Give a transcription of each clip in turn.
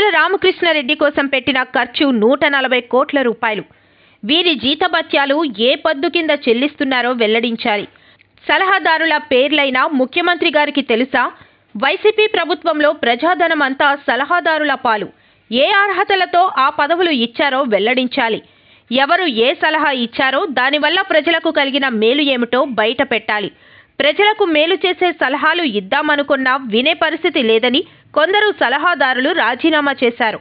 రామకృష్ణారెడ్డి కోసం పెట్టిన ఖర్చు నూట నలభై కోట్ల రూపాయలు. వీరి జీతభత్యాలు ఏ పద్దు కింద చెల్లిస్తున్నారో వెల్లడించాలి. సలహాదారుల పేర్లైన ముఖ్యమంత్రి గారికి తెలుసా? వైసీపీ ప్రభుత్వంలో ప్రజాధనం అంతా సలహాదారుల పాలు. ఏ అర్హతలతో ఆ పదవులు ఇచ్చారో వెల్లడించాలి. ఎవరు ఏ సలహా ఇచ్చారో దానివల్ల ప్రజలకు కలిగిన మేలు ఏమిటో బయట పెట్టాలి. ప్రజలకు మేలు చేసే సలహాలు ఇద్దామనుకున్నా వినే పరిస్థితి లేదని కొందరు సలహాదారులు రాజీనామా చేశారు.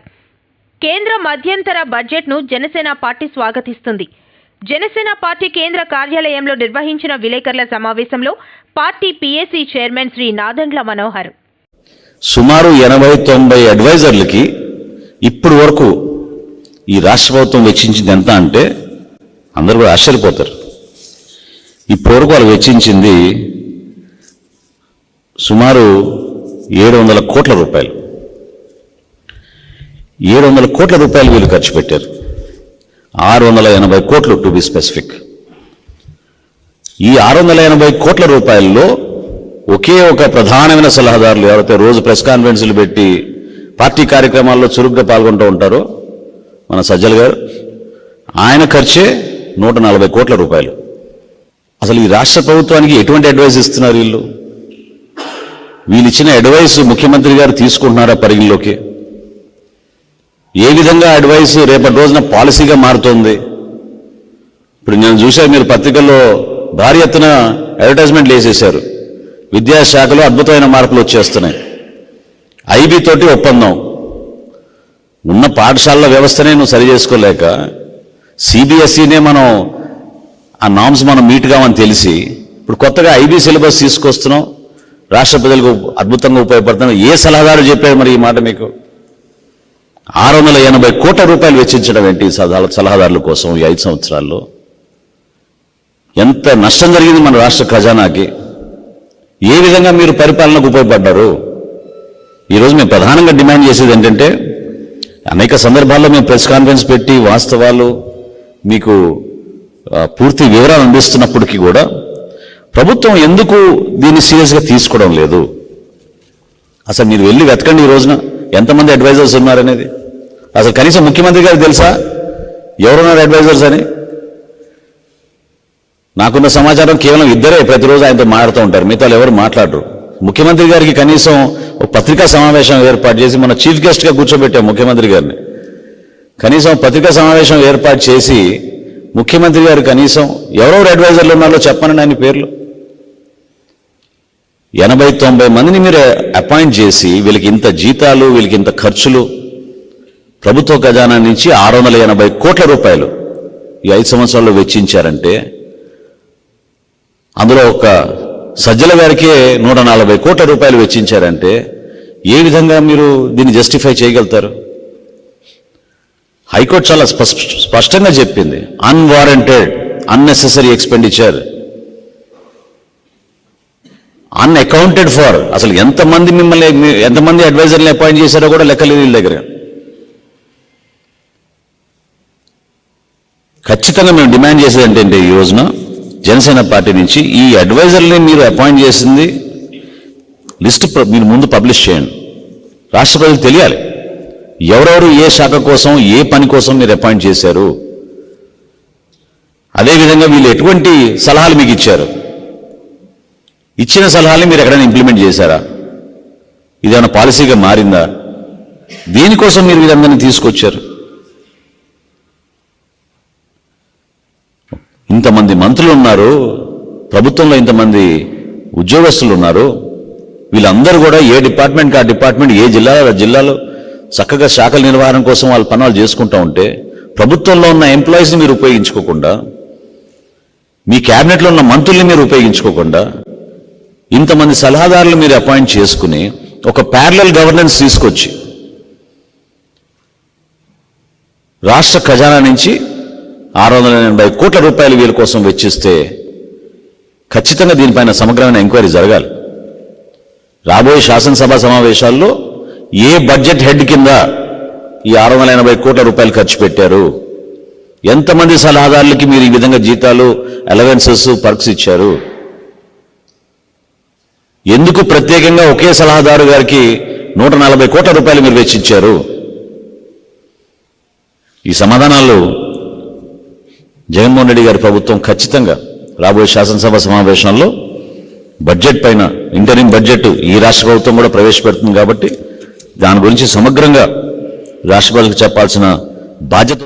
కేంద్ర మధ్యంతర బడ్జెట్ను జనసేన పార్టీ స్వాగతిస్తుంది. జనసేన పార్టీ కేంద్ర కార్యాలయంలో నిర్వహించిన విలేకరుల సమావేశంలో party PAC chairman Shri Nadendla Manohar. సుమారు ఎనభై తొంభై అడ్వైజర్లకి ఇప్పుడు వరకు ఈ రాష్ట్ర ప్రభుత్వం వెచ్చించింది ఎంత అంటే అందరూ కూడా ఆశ్చర్యపోతారు. ఈ వరకు వాళ్ళు వెచ్చించింది సుమారు ఏడు వందల కోట్ల రూపాయలు. ఏడు వందల కోట్ల రూపాయలు వీళ్ళు ఖర్చు పెట్టారు. ఆరు వందల ఎనభై కోట్లు టు బి స్పెసిఫిక్ ఈ ఆరు వందల ఎనభై కోట్ల రూపాయల్లో ఒకే ఒక ప్రధానమైన సలహాదారులు ఎవరైతే రోజు ప్రెస్ కాన్ఫరెన్స్లు పెట్టి పార్టీ కార్యక్రమాల్లో చురుగ్గా పాల్గొంటూ ఉంటారో మన సజ్జల్ గారు ఆయన ఖర్చే నూట నలభై కోట్ల రూపాయలు. అసలు ఈ రాష్ట్ర ప్రభుత్వానికి ఎటువంటి అడ్వైస్ ఇస్తున్నారు వీళ్ళు? వీళ్ళు ఇచ్చిన అడ్వైస్ ముఖ్యమంత్రి గారు తీసుకుంటున్నారా పరిగణలోకి? ఏ విధంగా అడ్వైస్ రేపటి రోజున పాలసీగా మారుతోంది? ఇప్పుడు నేను చూశాను మీరు పత్రికల్లో భారీ ఎత్తున అడ్వర్టైజ్మెంట్లు వేసేశారు. విద్యాశాఖలో అద్భుతమైన మార్పులు వచ్చేస్తున్నాయి. ఐబీ తోటి ఒప్పందం. ఉన్న పాఠశాలల వ్యవస్థనే నువ్వు సరి చేసుకోలేక సిబిఎస్ఈనే మనం ఆ నామ్స్ మనం మీట్ కావని తెలిసి ఇప్పుడు కొత్తగా ఐబీ సిలబస్ తీసుకొస్తున్నాం రాష్ట్ర ప్రజలకు అద్భుతంగా ఉపయోగపడుతున్నాం. ఏ సలహాదారు చెప్పారు మరి ఈ మాట మీకు? ఆరు వందల ఎనభై కోట్ల రూపాయలు వెచ్చించడం ఏంటి సలహా- సలహాదారుల కోసం ఈ ఐదు సంవత్సరాల్లో? ఎంత నష్టం జరిగింది మన రాష్ట్ర ఖజానాకి? ఏ విధంగా మీరు పరిపాలనకు ఉపయోగపడ్డారు? ఈరోజు మేము ప్రధానంగా డిమాండ్ చేసేది ఏంటంటే అనేక సందర్భాల్లో మేము ప్రెస్ కాన్ఫరెన్స్ పెట్టి వాస్తవాలు మీకు పూర్తి వివరాలు అందిస్తున్నప్పటికీ కూడా ప్రభుత్వం ఎందుకు దీన్ని సీరియస్గా తీసుకోవడం లేదు? అసలు మీరు వెళ్ళి వెతకండి ఈ రోజున. ఎంతమంది అడ్వైజర్స్ ఉన్నారనేది? అసలు కనీసం ముఖ్యమంత్రి గారికి తెలుసా? ఎవరున్నారు అడ్వైజర్స్ అని? నాకున్న సమాచారం కేవలం ఇద్దరే ప్రతిరోజు ఆయనతో మాట్లాడుతూ ఉంటారు. మిగతా వాళ్ళు ఎవరు మాట్లాడరు. ముఖ్యమంత్రి గారికి కనీసం పత్రికా సమావేశం ఏర్పాటు చేసి మన చీఫ్ గెస్ట్గా కూర్చోబెట్టాం ముఖ్యమంత్రి గారిని. కనీసం పత్రికా సమావేశం ఏర్పాటు చేసి ముఖ్యమంత్రి గారు కనీసం ఎవరెవరు అడ్వైజర్లు ఉన్నారో చెప్పండి ఆయన పేర్లు. ఎనభై తొంభై మందిని మీరు అపాయింట్ చేసి వీళ్ళకి ఇంత జీతాలు వీళ్ళకి ఇంత ఖర్చులు ప్రభుత్వ ఖజానా నుంచి ఆరు వందల ఎనభై కోట్ల రూపాయలు ఈ ఐదు సంవత్సరాల్లో వెచ్చించారంటే అందులో ఒక సజ్జల గారికే నూట నలభై కోట్ల రూపాయలు వెచ్చించారంటే ఏ విధంగా మీరు దీన్ని జస్టిఫై చేయగలుగుతారు? హైకోర్టు చాలా స్పష్ట స్పష్టంగా చెప్పింది. Unwarranted unnecessary expenditure unaccounted for అసలు ఎంతమంది మిమ్మల్ని ఎంతమంది అడ్వైజర్ని అపాయింట్ చేశారో కూడా లెక్కలేదు వీళ్ళ దగ్గర. ఖచ్చితంగా మేము డిమాండ్ చేసేది ఏంటంటే ఈ రోజున? జనసేన పార్టీ నుంచి ఈ అడ్వైజర్ని మీరు అపాయింట్ చేసింది లిస్ట్ మీరు ముందు పబ్లిష్ చేయండి. రాష్ట్ర ప్రజలు తెలియాలి. ఎవరెవరు ఏ శాఖ కోసం ఏ పని కోసం మీరు అపాయింట్ చేశారు? అదేవిధంగా వీళ్ళు ఎటువంటి సలహాలు మీకు ఇచ్చారు? ఇచ్చిన సలహాలు మీరు ఎక్కడైనా ఇంప్లిమెంట్ చేశారా? ఇదేమైనా పాలసీగా మారిందా? దేనికోసం మీరు వీరందరినీ తీసుకొచ్చారు? ఇంతమంది మంత్రులు ఉన్నారు ప్రభుత్వంలో ఇంతమంది ఉద్యోగస్తులు ఉన్నారు వీళ్ళందరూ కూడా ఏ డిపార్ట్మెంట్కి ఆ డిపార్ట్మెంట్ ఏ జిల్లాలో ఆ జిల్లాలో చక్కగా శాఖల నిర్వహణ కోసం వాళ్ళ పనులు చేసుకుంటూ ఉంటే ప్రభుత్వంలో ఉన్న ఎంప్లాయీస్ని మీరు ఉపయోగించుకోకుండా మీ క్యాబినెట్లో ఉన్న మంత్రుల్ని మీరు ఉపయోగించుకోకుండా ఇంతమంది సలహాదారులు మీరు అపాయింట్ చేసుకుని ఒక ప్యారలల్ గవర్నెన్స్ తీసుకొచ్చి రాష్ట్ర ఖజానా నుంచి ఆరు వందల ఎనభై కోట్ల రూపాయలు వీళ్ళ కోసం వెచ్చిస్తే ఖచ్చితంగా దీనిపైన సమగ్రమైన ఎంక్వైరీ జరగాలి. రాబోయే శాసనసభ సమావేశాల్లో ఏ బడ్జెట్ హెడ్ కింద ఈ ఆరు వందల ఎనభై కోట్ల రూపాయలు ఖర్చు పెట్టారు? ఎంతమంది సలహాదారులకి మీరు ఈ విధంగా జీతాలు అలవెన్సెస్ పర్క్స్ ఇచ్చారు? ఎందుకు ప్రత్యేకంగా ఒకే సలహాదారు గారికి నూట నలభై కోట్ల రూపాయలు మీరు వెచ్చించారు ఈ సమాధానాలు జగన్మోహన్ రెడ్డి గారి ప్రభుత్వం ఖచ్చితంగా రాబోయే శాసనసభ సమావేశంలో బడ్జెట్ పైన ఇంటరిం బడ్జెట్ ఈ రాష్ట్ర ప్రభుత్వం కూడా ప్రవేశపెడుతుంది కాబట్టి దాని గురించి సమగ్రంగా రాష్ట్రపతికి చెప్పాల్సిన బాధ్యత